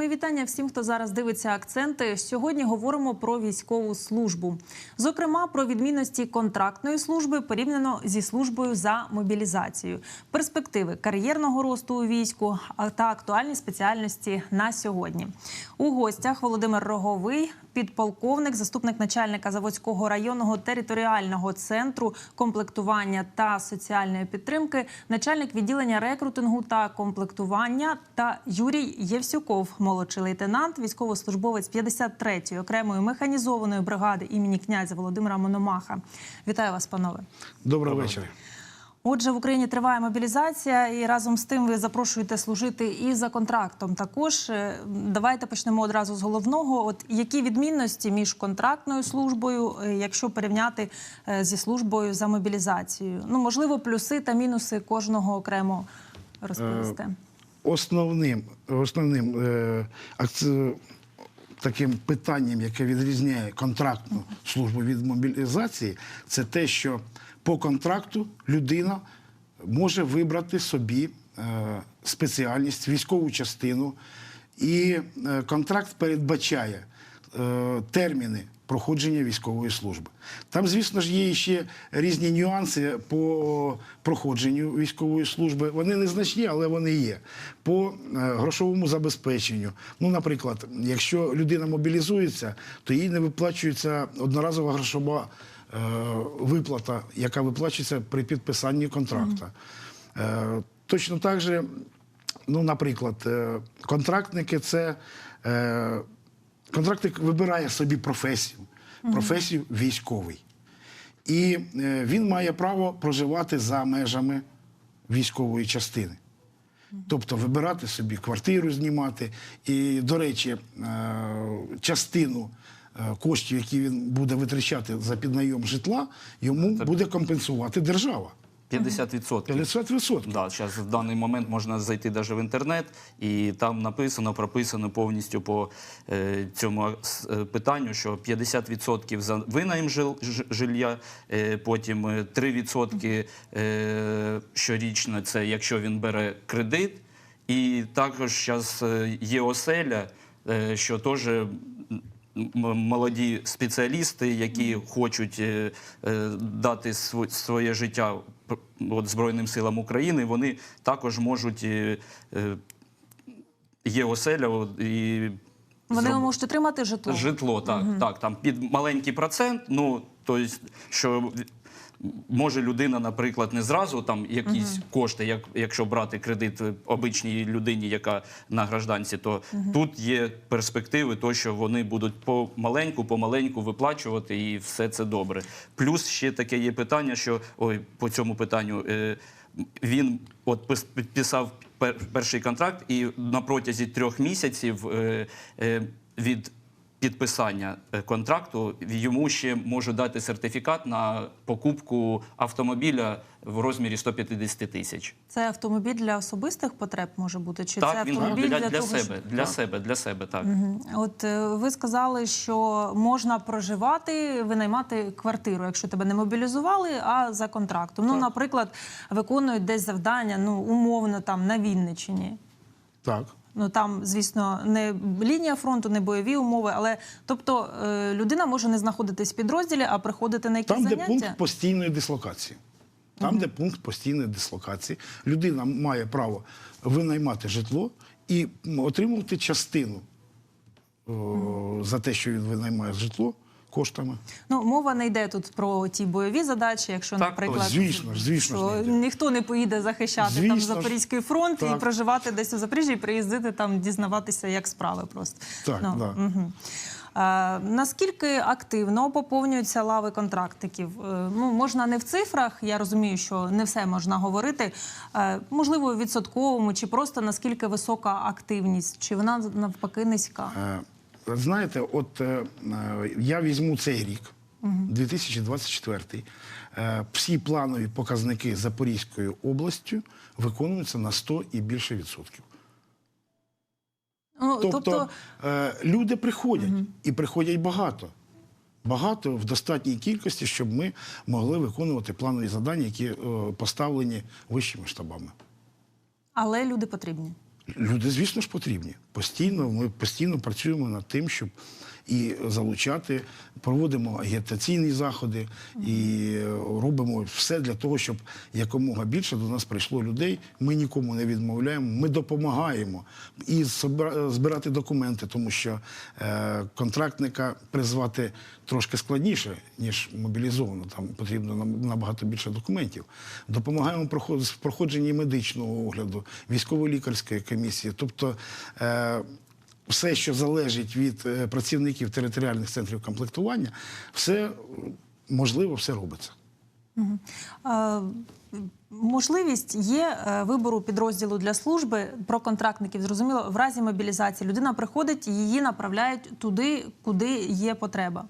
Мої вітання всім, хто зараз дивиться акценти. Сьогодні говоримо про військову службу. Зокрема, про відмінності контрактної служби порівняно зі службою за мобілізацією, перспективи кар'єрного росту у війську та актуальні спеціальності на сьогодні. У гостях Володимир Роговий, підполковник, заступник начальника Заводського районного територіального центру комплектування та соціальної підтримки, начальник відділення рекрутингу та комплектування та Юрій Євсюков, молодший лейтенант, військовослужбовець 53-ї окремої механізованої бригади імені князя Володимира Мономаха. Вітаю вас, панове. Доброго вечора. Отже, в Україні триває мобілізація, і разом з тим ви запрошуєте служити і за контрактом. Також Е, давайте почнемо одразу з головного. От які відмінності між контрактною службою, е, якщо порівняти е, зі службою за мобілізацією? Ну можливо, плюси та мінуси кожного окремо розповісти. Основним, основним е, таким питанням, яке відрізняє контрактну службу від мобілізації, це те, що по контракту людина може вибрати собі е, спеціальність, військову частину, і е, контракт передбачає е, терміни проходження військової служби. Там, звісно ж, є ще різні нюанси по проходженню військової служби. Вони незначні, але вони є. По е, грошовому забезпеченню. Ну, наприклад, якщо людина мобілізується, то їй не виплачується одноразова грошова е, виплата, яка виплачується при підписанні контракту. Е, Точно так же, ну, наприклад, е, контрактники це. е, Контрактник вибирає собі професію, професію військовий. І е, він має право проживати за межами військової частини. Тобто вибирати собі квартиру знімати. І, до речі, е, частину е, коштів, які він буде витрачати за піднайом житла, йому буде компенсувати держава. 50%. 50%. Да, зараз в даний момент можна зайти навіть в інтернет, і там написано, прописано повністю по е, цьому е, питанню, що 50% за ж- жилья, е, потім е, 3% е, щорічно це якщо він бере кредит. І також зараз є оселя, е, що теж молоді спеціалісти, які хочуть е, е, дати сво- своє життя от, Збройним силам України, вони також можуть. е, е, Є оселя от, і Вони зроб- можуть отримати житло. Житло, так, так, там під маленький процент. Ну тобто, що може людина, наприклад, не зразу там якісь кошти, як якщо брати кредит обичній людині, яка на гражданці, то тут є перспективи, то що вони будуть помаленьку, помаленьку виплачувати, і все це добре. Плюс ще таке є питання, що ой, по цьому питанню. Е, він от підписав пер- перший контракт, і на протязі трьох місяців е, е, від підписання е, контракту йому ще можуть дати сертифікат на покупку автомобіля в розмірі 150 тисяч. Це автомобіль для особистих потреб може бути, чи це Так, він автомобіль для, для, для, того, себе, для себе, для себе, так. Мгм. От е, ви сказали, що можна проживати, винаймати квартиру, якщо тебе не мобілізували, а за контрактом. Ну, наприклад, виконують десь завдання, ну умовно там на Вінниччині. Так. Ну там, звісно, не лінія фронту, не бойові умови, але тобто е, людина може не знаходитись в підрозділі, а приходити на якісь Там, де пункт постійної дислокації. Там, де пункт постійної дислокації, людина має право винаймати житло і отримувати частину о, за те, що він винаймає житло коштами. Ну, мова не йде тут про ті бойові задачі, якщо, Так, наприклад, звісно звісно що не ніхто не поїде захищати Звісно там. Запорізький фронт Так. і проживати десь у Запоріжжі, і приїздити там, дізнаватися, як справи просто. Так, ну, да. А, наскільки активно поповнюються лави контрактиків? Е, Ну, можна не в цифрах, я розумію, що не все можна говорити. Е, можливо, відсотковому, чи просто наскільки висока активність, чи вона навпаки низька? Знаєте, от е, е, я візьму цей рік, 2024. Е, Всі планові показники Запорізькою областю виконуються на 100 і більше відсотків. Ну, Тобто, е, люди приходять і приходять багато. Багато в достатній кількості, щоб ми могли виконувати планові завдання, які поставлені вищими штабами. але люди потрібні. Люди, звісно ж, потрібні. Постійно ми постійно працюємо над тим, щоб і залучати, проводимо агітаційні заходи і робимо все для того, щоб якомога більше до нас прийшло людей. Ми нікому не відмовляємо. Ми допомагаємо і збирати документи, тому що е, контрактника призвати трошки складніше, ніж мобілізовано. Там потрібно набагато більше документів. Допомагаємо в проходженні медичного огляду, військово-лікарської комісії. Тобто е, все, що залежить від е, працівників територіальних центрів комплектування, все е, можливо, все робиться. Е, Можливість є е, вибору підрозділу для служби про контрактників. Зрозуміло, в разі мобілізації людина приходить, її направляють туди, куди є потреба.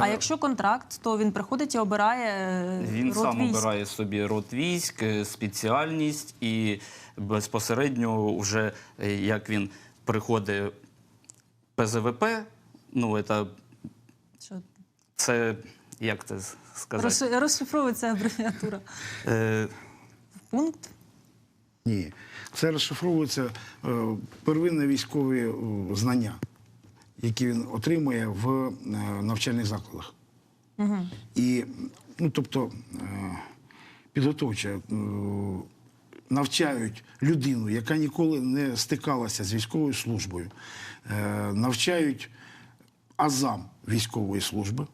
А якщо контракт, то він приходить і обирає е, Він род сам військ. обирає собі род військ, е, спеціальність і безпосередньо, вже е, як він приходить ПЗВП, ну це, це як це сказати? Розши- Розшифровується абревіатура. Е, Пункт. Ні, це розшифровується е, первинне військові е, знання, які він отримує в е, навчальних закладах. І, ну, тобто, е, підготовче е, навчають людину, яка ніколи не стикалася з військовою службою, е, навчають азам військової служби.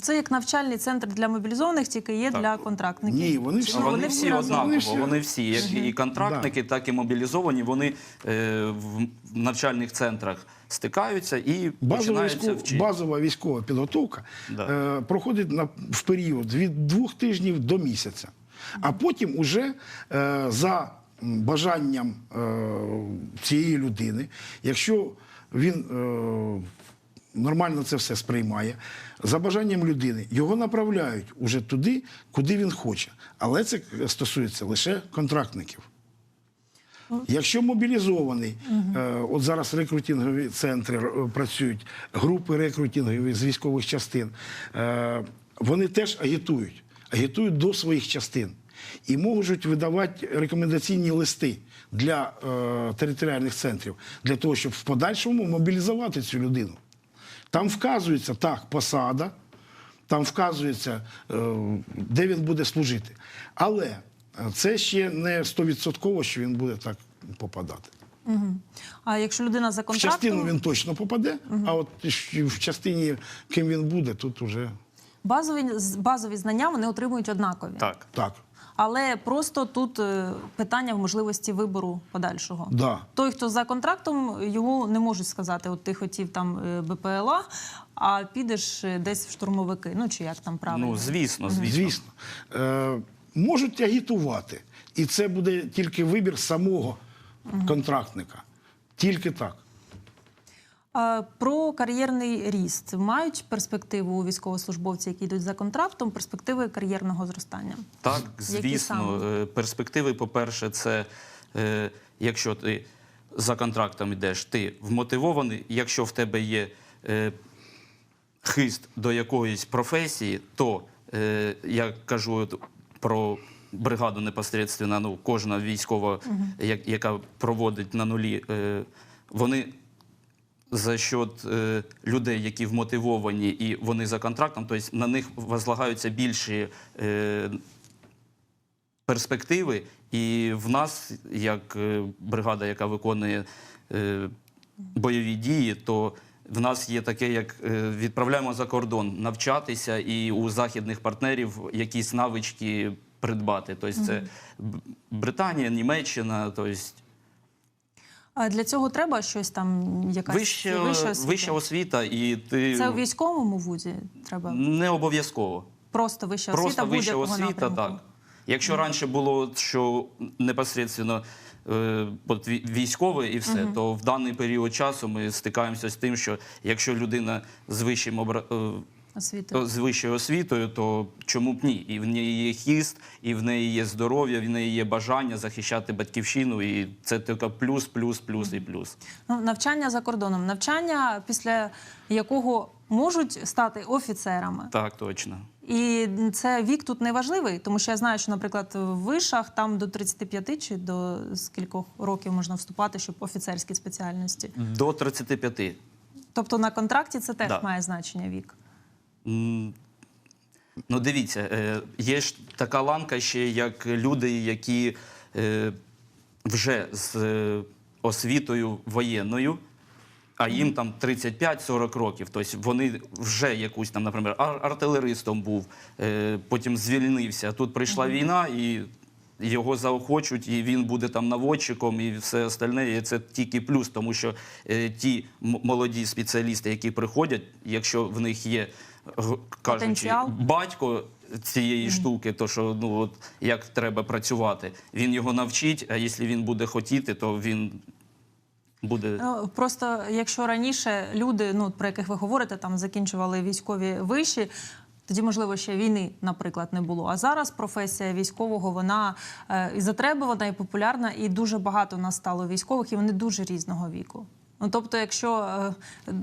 Це як навчальний центр для мобілізованих, тільки є Так. для контрактників. Ні, вони всі- вони, вони всі однаково, Вони всі- як і контрактники, так і мобілізовані, вони е, в навчальних центрах стикаються і Базова, починаються військова, вчити. базова військова підготовка Да. е, проходить на, в період від двох тижнів до місяця. А потім уже е, за бажанням е, цієї людини, якщо він е, нормально це все сприймає, за бажанням людини його направляють уже туди, куди він хоче. Але це стосується лише контрактників. Якщо мобілізований, е, от зараз рекрутингові центри е, працюють, групи рекрутингові з військових частин, е, вони теж агітують, агітують до своїх частин і можуть видавати рекомендаційні листи для е, територіальних центрів для того, щоб в подальшому мобілізувати цю людину. Там вказується так, посада, там вказується, е, де він буде служити. Але е, це ще не стовідсотково, що він буде так попадати. А якщо людина за В частину він точно попаде, а от в частині, ким він буде, тут уже базові, базові знання вони отримують однакові. Так. так. Але просто тут е, питання в можливості вибору подальшого. Да. Той, хто за контрактом, його не можуть сказати, от ти хотів там е, БПЛА, а підеш е, десь в штурмовики. Ну чи як там правильно. Ну, звісно, звісно. Звісно. Е, можуть агітувати. І це буде тільки вибір самого контрактника. Тільки так. Про кар'єрний ріст мають перспективу у військовослужбовці, які йдуть за контрактом, перспективи кар'єрного зростання. Так, звісно. Е, Перспективи, по-перше, це е, якщо ти за контрактом йдеш, ти вмотивований. Якщо в тебе є е, хист до якоїсь професії, то я кажу про бригаду непосередньо, ну, кожна військова, яка проводить на нулі, вони за счет е, людей, які вмотивовані і вони за контрактом, тобто на них возлагаються більші е, перспективи. І в нас, як е, бригада, яка виконує е, бойові дії, то в нас є таке, як е, відправляємо за кордон навчатися і у західних партнерів якісь навички придбати. Тобто це Британія, Німеччина, тобто А для цього треба щось там, якась вища, вища освіта? вища освіта, і ти Це у військовому вузі треба не обов'язково. просто вища освіта Просто вища освіта, напрямку. так. Якщо раніше було, що непосередньо е, військове і все, то в даний період часу ми стикаємося з тим, що якщо людина з вищим обра... Освіти. з вищою освітою, то чому б ні? І в неї є хіст, і в неї є здоров'я, в неї є бажання захищати батьківщину, і це тільки плюс, плюс, плюс і плюс. Ну, навчання за кордоном, навчання, після якого можуть стати офіцерами. Так, точно. І це вік тут не важливий, тому що я знаю, що, наприклад, в вишах там до 35 чи до скількох років можна вступати, щоб офіцерські спеціальності. До 35. Тобто на контракті це теж Да. має значення вік. Ну, дивіться, е, є ж така ланка ще, як люди, які е, вже з е, освітою воєнною, а їм там 35-40 років. Тобто вони вже якусь там, наприклад, артилеристом був, потім звільнився. Тут прийшла війна і. Його заохочуть, і він буде там наводчиком, і все остальне. І це тільки плюс, тому що е, ті молоді спеціалісти, які приходять, якщо в них є кажучи, Потенціал. батько цієї штуки, то що ну от як треба працювати, він його навчить. А якщо він буде хотіти, то він буде Ну, Просто якщо раніше люди, ну про яких ви говорите, там закінчували військові виші. Тоді, можливо, ще війни, наприклад, не було. А зараз професія військового вона е, і затребувана, і популярна, і дуже багато нас стало військових, і вони дуже різного віку. Ну тобто, якщо е,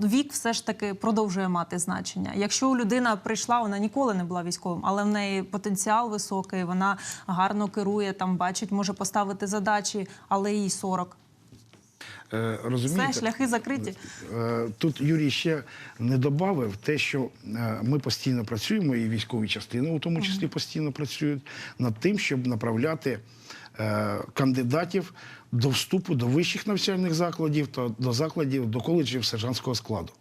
вік все ж таки продовжує мати значення. Якщо людина прийшла, вона ніколи не була військовим, але в неї потенціал високий, вона гарно керує, там бачить, може поставити задачі, але їй 40. Е, Розумієте? Все, шляхи закриті. Е, Тут Юрій ще не додав те, що ми постійно працюємо, і військові частини, у тому числі, постійно працюють над тим, щоб направляти кандидатів до вступу до вищих навчальних закладів та до закладів до коледжів сержантського складу.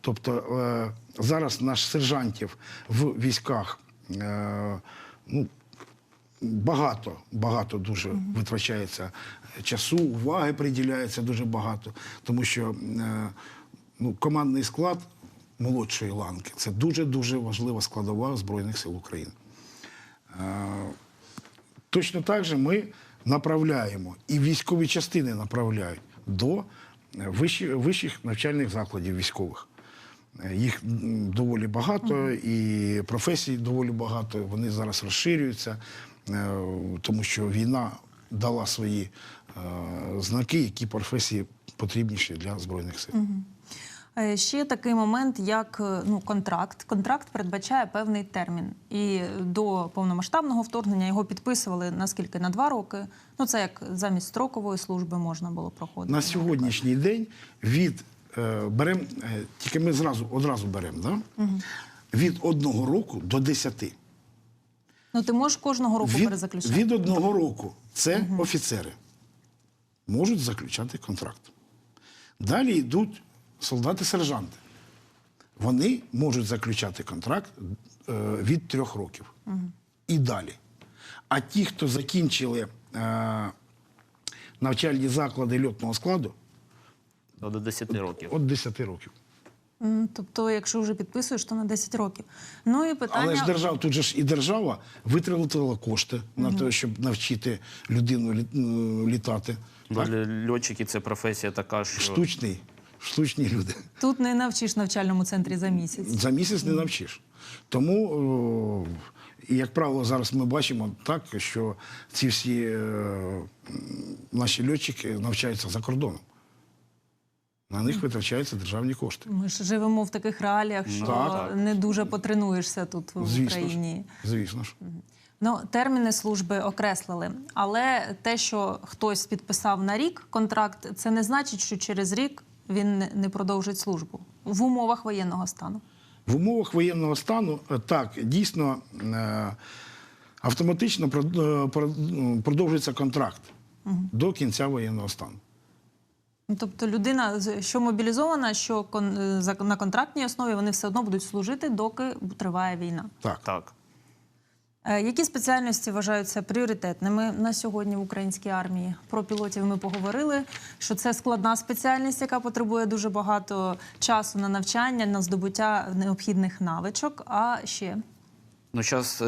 Тобто е, зараз наш сержантів в військах е, ну, багато, багато дуже витрачається часу, уваги приділяється дуже багато, тому що е, ну, командний склад молодшої ланки це дуже-дуже важлива складова Збройних сил України. Точно так же ми направляємо і військові частини направляють до е, вищих навчальних закладів військових. Е, Їх доволі багато, і професій доволі багато. Вони зараз розширюються, е, тому що війна дала свої знаки, які професії потрібніші для Збройних сил. Е, Ще такий момент, як е, ну, контракт. Контракт передбачає певний термін. І до повномасштабного вторгнення його підписували наскільки на два роки. Ну це як замість строкової служби можна було проходити. На сьогоднішній день від е, берем, е, тільки ми зразу одразу беремо, да? від одного року до десяти. Ну ти можеш кожного року Від, перезаключати. від одного року це офіцери можуть заключати контракт. Далі йдуть солдати-сержанти. Вони можуть заключати контракт е, від трьох років і далі. А ті, хто закінчили е, навчальні заклади льотного складу, до 10 років. від 10 років. Тобто, якщо вже підписуєш, то на 10 років. Ну і питання Але ж держава, тут же ж і держава витратила кошти на те, щоб навчити людину літати. Бо Так? для льотчиків це професія така, що Штучний, штучні люди. тут не навчиш навчальному центрі за місяць. За місяць не навчиш. Тому, і як правило, зараз ми бачимо так, що ці всі е, наші льотчики навчаються за кордоном. На них витрачаються державні кошти. Ми ж живемо в таких реаліях, що Так. не дуже потренуєшся тут в Звісно Україні. ж. Звісно ж. Ну, терміни служби окреслили, але те, що хтось підписав на рік контракт, це не значить, що через рік він не- продовжить службу в умовах воєнного стану. В умовах воєнного стану е, так дійсно е, автоматично е, е, продовжується контракт до кінця воєнного стану. Ну, Тобто людина, що мобілізована, що на контрактній основі, вони все одно будуть служити, доки триває війна. Так. так. Е, Які спеціальності вважаються пріоритетними на сьогодні в українській армії? Про пілотів ми поговорили, що це складна спеціальність, яка потребує дуже багато часу на навчання, на здобуття необхідних навичок. А ще Ну, зараз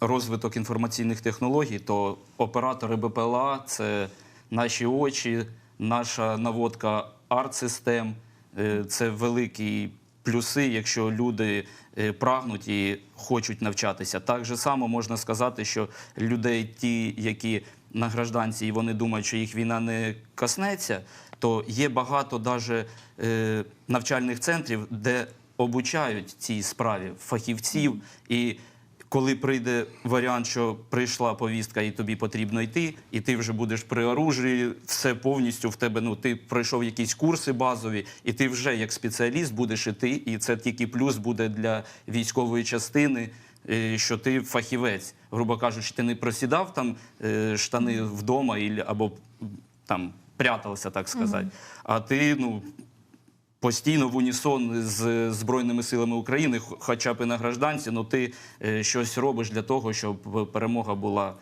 розвиток інформаційних технологій, то оператори БПЛА це наші очі, наша наводка арт-систем. Е, Це великі плюси, якщо люди е, прагнуть і хочуть навчатися. Так же само можна сказати, що людей, ті, які на гражданці, і вони думають, що їх війна не коснеться, то є багато даже, е, навчальних центрів, де обучають цій справі фахівців. І коли прийде варіант, що прийшла повістка і тобі потрібно йти, і ти вже будеш при оружії, все повністю в тебе. Ну ти пройшов якісь курси базові, і ти вже як спеціаліст будеш іти, і це тільки плюс буде для військової частини. е, Що ти фахівець, грубо кажучи, ти не просідав там е, штани вдома або там прятався, так сказати. А ти ну постійно в унісон з Збройними силами України, хоча б і на гражданці, ну ти е, щось робиш для того, щоб перемога була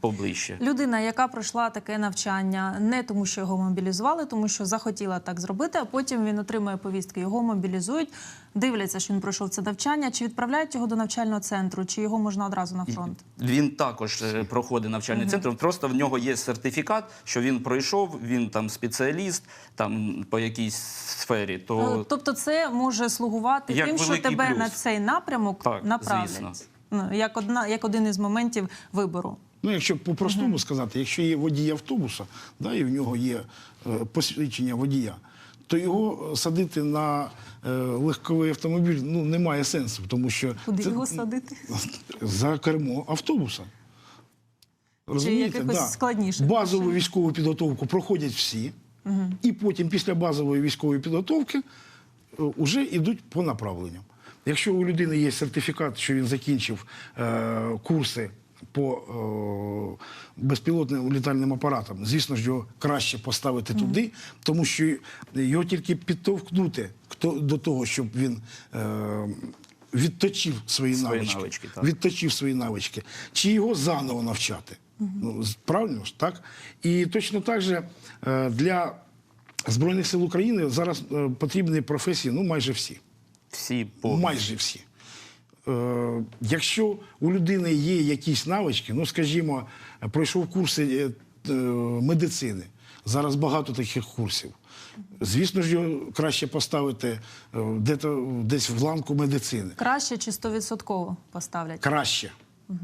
поближче. Людина, яка пройшла таке навчання, не тому, що його мобілізували, тому що захотіла так зробити, а потім він отримує повістки, його мобілізують, дивляться, що він пройшов це навчання, чи відправляють його до навчального центру, чи його можна одразу на фронт. Він також е, проходить навчальний центр. Просто в нього є сертифікат, що він пройшов, він там спеціаліст, там по якійсь сфері. То Е, Тобто, це може слугувати Як тим, що тебе плюс. на цей напрямок Так, направлять. звісно. Ну, як одна, як один із моментів вибору. Ну, якщо по-простому сказати, якщо є водій автобуса, да, і в нього є е, посвідчення водія, то його е, садити на е, легковий автомобіль ну, немає сенсу, тому що Куди це його садити? за кермо автобуса. Розумієте? якихось складніших Базову машин. військову підготовку проходять всі, і потім, після базової військової підготовки, вже йдуть по направленням. Якщо у людини є сертифікат, що він закінчив е, курси по е, безпілотним літальним апаратам, звісно ж, його краще поставити туди, тому що його тільки підтовкнути хто- до того, щоб він е, відточив свої, Свої навички, навички, так. відточив свої навички, чи його заново навчати. Ну, правильно ж, так? І точно так же е, для Збройних сил України зараз е, потрібні професії ну, майже всі. Всі по Майже всі. Е, якщо у людини є якісь навички, ну скажімо, пройшов курси е, е, медицини. Зараз багато таких курсів. Звісно ж, його краще поставити е, де-то десь в ланку медицини. Краще чи стовідсотково поставлять? Краще.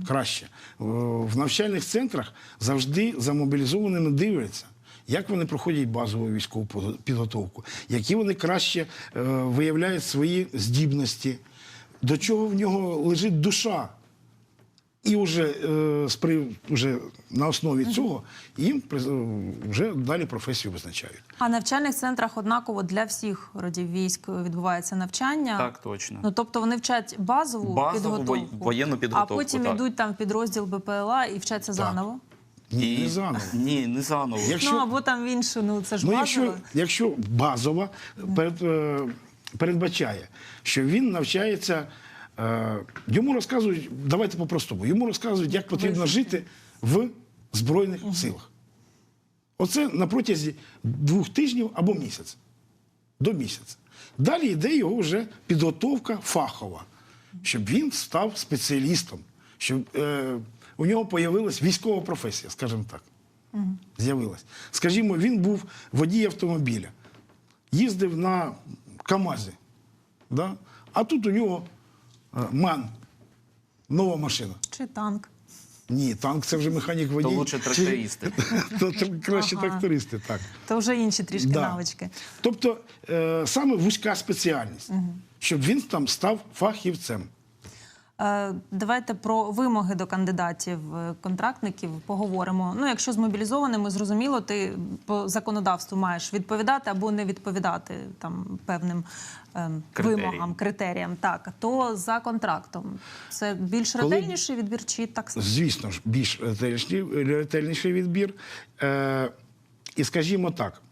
Краще. Е, В навчальних центрах завжди за мобілізованими дивляться, як вони проходять базову військову підготовку, які вони краще е, виявляють свої здібності, до чого в нього лежить душа. І вже, е, спри- вже на основі цього їм е, вже далі професію визначають. А в навчальних центрах однаково для всіх родів військ відбувається навчання. так точно. Ну тобто вони вчать базову, Базову підготовку, воєнну підготовку, а потім так. йдуть там в підрозділ БПЛА і вчаться заново. Ні, не заново. Ні, не заново. Якщо- Ну або там в іншу, ну це ж Ну, базово. якщо, якщо базова перед, е, передбачає, що він навчається, е, йому розказують, давайте по-простому, йому розказують, як потрібно жити в Збройних силах. Оце на протязі двох тижнів або місяця. До місяця. Далі йде його вже підготовка фахова, щоб він став спеціалістом, щоб е, у нього появилась військова професія, скажімо так. З'явилась. Скажімо, він був водій автомобіля, їздив на КАМАЗі. Да? А тут у нього е, МАН, нова машина. Чи танк. Ні, танк це вже механік водій. То лучше трактористи. То краще Ага. трактористи, так. То вже інші трішки Да. навички. Тобто е, саме вузька спеціальність, щоб він там став фахівцем. Е, Давайте про вимоги до кандидатів е, контрактників поговоримо. Ну, якщо з мобілізованими, зрозуміло, ти по законодавству маєш відповідати або не відповідати там певним ем, Критеріям. вимогам, критеріям. Так, то за контрактом це більш Коли- ретельніший відбір чи так? Звісно ж, більш ретельніший, ретельніший відбір. Е, і скажімо так,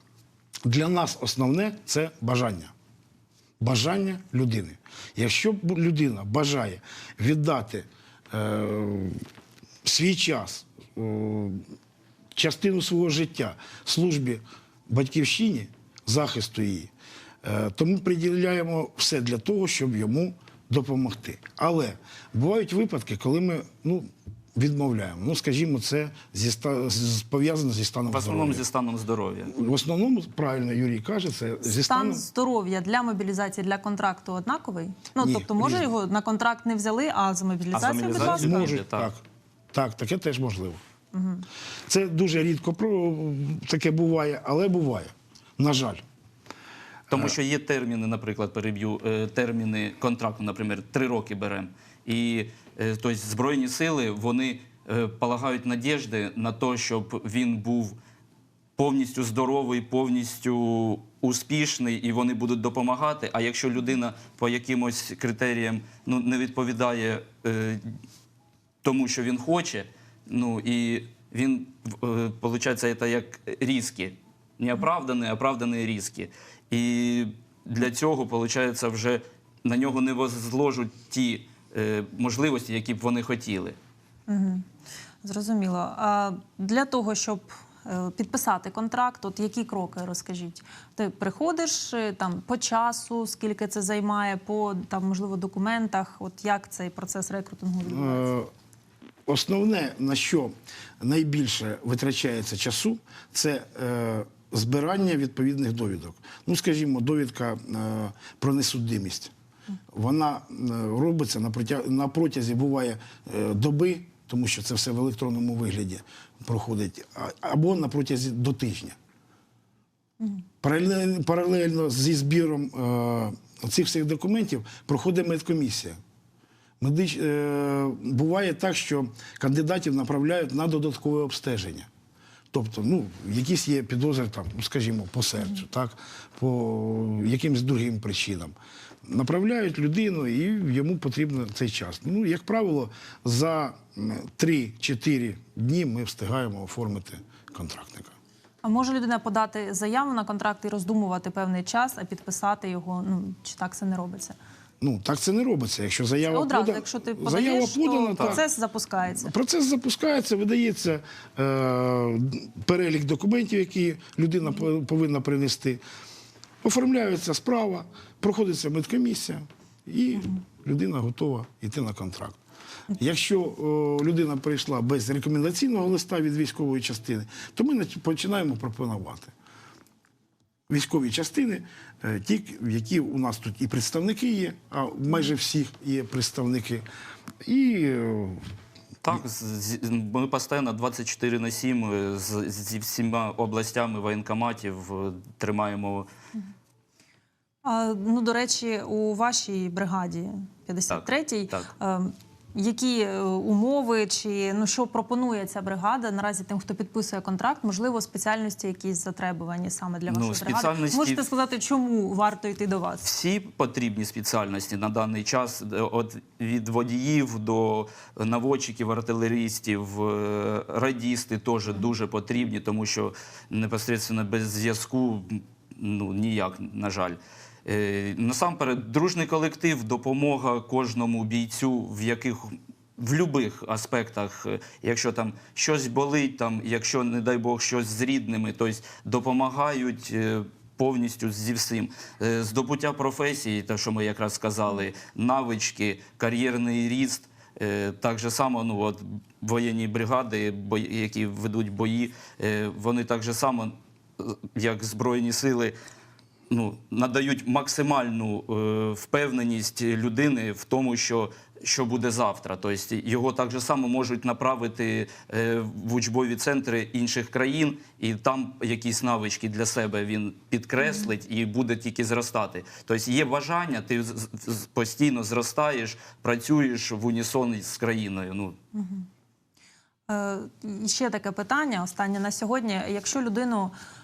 для нас основне це бажання. Бажання людини. Якщо людина бажає віддати е, свій час, е, частину свого життя службі батьківщині, захисту її, е, то ми приділяємо все для того, щоб йому допомогти. Але бувають випадки, коли ми ну, відмовляємо. Ну, скажімо, це зі з- пов'язано зі станом В основному здоров'я. зі станом здоров'я. В основному, правильно Юрій каже, це зі Стан станом здоров'я для мобілізації для контракту однаковий? Ну Ні, тобто, може різний. його на контракт не взяли, а за мобілізацію, будь ласка. Можуть, так. так. так. таке теж можливо. Це дуже рідко таке буває, але буває. На жаль. Тому що є терміни, наприклад, переб'ю е, терміни контракту, наприклад, три роки беремо. І е, тобто Збройні сили вони е, полагають надіжди на те, щоб він був повністю здоровий, повністю успішний, і вони будуть допомагати. А якщо людина по якимось критеріям ну, не відповідає е, тому, що він хоче, ну і він, виходить, це як різки. Не оправдані, різки. І для цього, виходить, вже на нього не возложуть ті е, можливості, які б вони хотіли. Зрозуміло. А для того, щоб е, підписати контракт, от які кроки розкажіть? Ти приходиш е, там по часу, скільки це займає, по там можливо документах? От як цей процес рекрутингу відбувається? Е, Основне, на що найбільше витрачається часу, це е, збирання відповідних довідок. Ну, скажімо, довідка е, про несудимість. Вона е, робиться на, протязі буває е, доби, тому що це все в електронному вигляді проходить, або на протязі до тижня. Паралельно, зі збіром е, цих всіх документів проходить медкомісія. Медич, буває так, що кандидатів направляють на додаткове обстеження. Тобто, ну, якісь є підозри, там, скажімо, по серцю, так, по якимось другим причинам. Направляють людину, і йому потрібен цей час. Ну, як правило, за м, 3-4 дні ми встигаємо оформити контрактника. А може людина подати заяву на контракт і роздумувати певний час, а підписати його? Ну чи так це не робиться? Ну, так це не робиться. Якщо заява Одразу, пода- якщо ти заява подаєш, подана, то так. процес запускається. Процес запускається, видається е, перелік документів, які людина по- повинна принести. Оформляється справа, проходиться медкомісія, і людина готова йти на контракт. Якщо о, людина прийшла без рекомендаційного листа від військової частини, то ми починаємо пропонувати військові частини, е, ті, які у нас тут і представники є, а майже всіх є представники. І е, Так, ми постійно 24 на 7 е, з, зі всіма областями воєнкоматів е, тримаємо. А, ну, до речі, у вашій бригаді 53-й, Так, е, які е, умови чи ну що пропонує ця бригада наразі тим, хто підписує контракт, можливо, спеціальності якісь затребувані саме для Ну, вашої бригади. спеціальності- Можете сказати, чому варто йти до вас? Всі потрібні спеціальності на даний час, е, от від водіїв до наводчиків, артилерістів, е, радісти теж дуже потрібні, тому що непосередньо без зв'язку ну, ніяк, на жаль. Е, Насамперед, дружний колектив, допомога кожному бійцю, в яких в будь-яких аспектах, е, якщо там щось болить, там, якщо, не дай Бог, щось з рідними, тобто допомагають. е, Повністю зі всім здобуття професії, те, що ми якраз сказали, навички, кар'єрний ріст. Так же само, ну от воєнні бригади, які ведуть бої, вони так же само, як збройні сили, ну, надають максимальну е, впевненість людини в тому, що, що буде завтра. Тобто його так же само можуть направити е, в учбові центри інших країн, і там якісь навички для себе він підкреслить і буде тільки зростати. Тобто є бажання, ти постійно зростаєш, працюєш в унісон з країною. Ну, Е, і ще таке питання, останнє на сьогодні. Якщо людину е,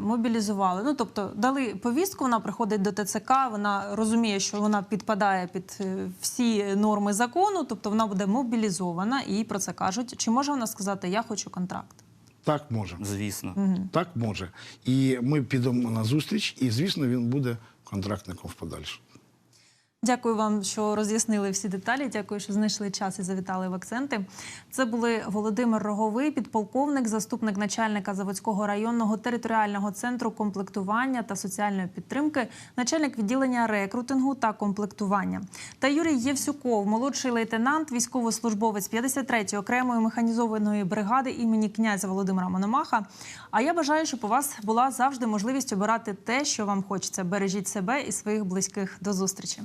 мобілізували, ну тобто дали повістку, вона приходить до ТЦК, вона розуміє, що вона підпадає під е, всі норми закону, тобто вона буде мобілізована і про це кажуть. Чи може вона сказати Я хочу контракт? так може. звісно. Так може. І ми підемо на зустріч, і звісно, він буде контрактником в подальшому. Дякую вам, що роз'яснили всі деталі. Дякую, що знайшли час і завітали в акценти. Це були Володимир Роговий, підполковник, заступник начальника Заводського районного територіального центру комплектування та соціальної підтримки, начальник відділення рекрутингу та комплектування. Та Юрій Євсюков, молодший лейтенант, військовослужбовець 53-ї окремої механізованої бригади імені князя Володимира Мономаха. А я бажаю, щоб у вас була завжди можливість обирати те, що вам хочеться. Бережіть себе і своїх близьких. До зустрічі.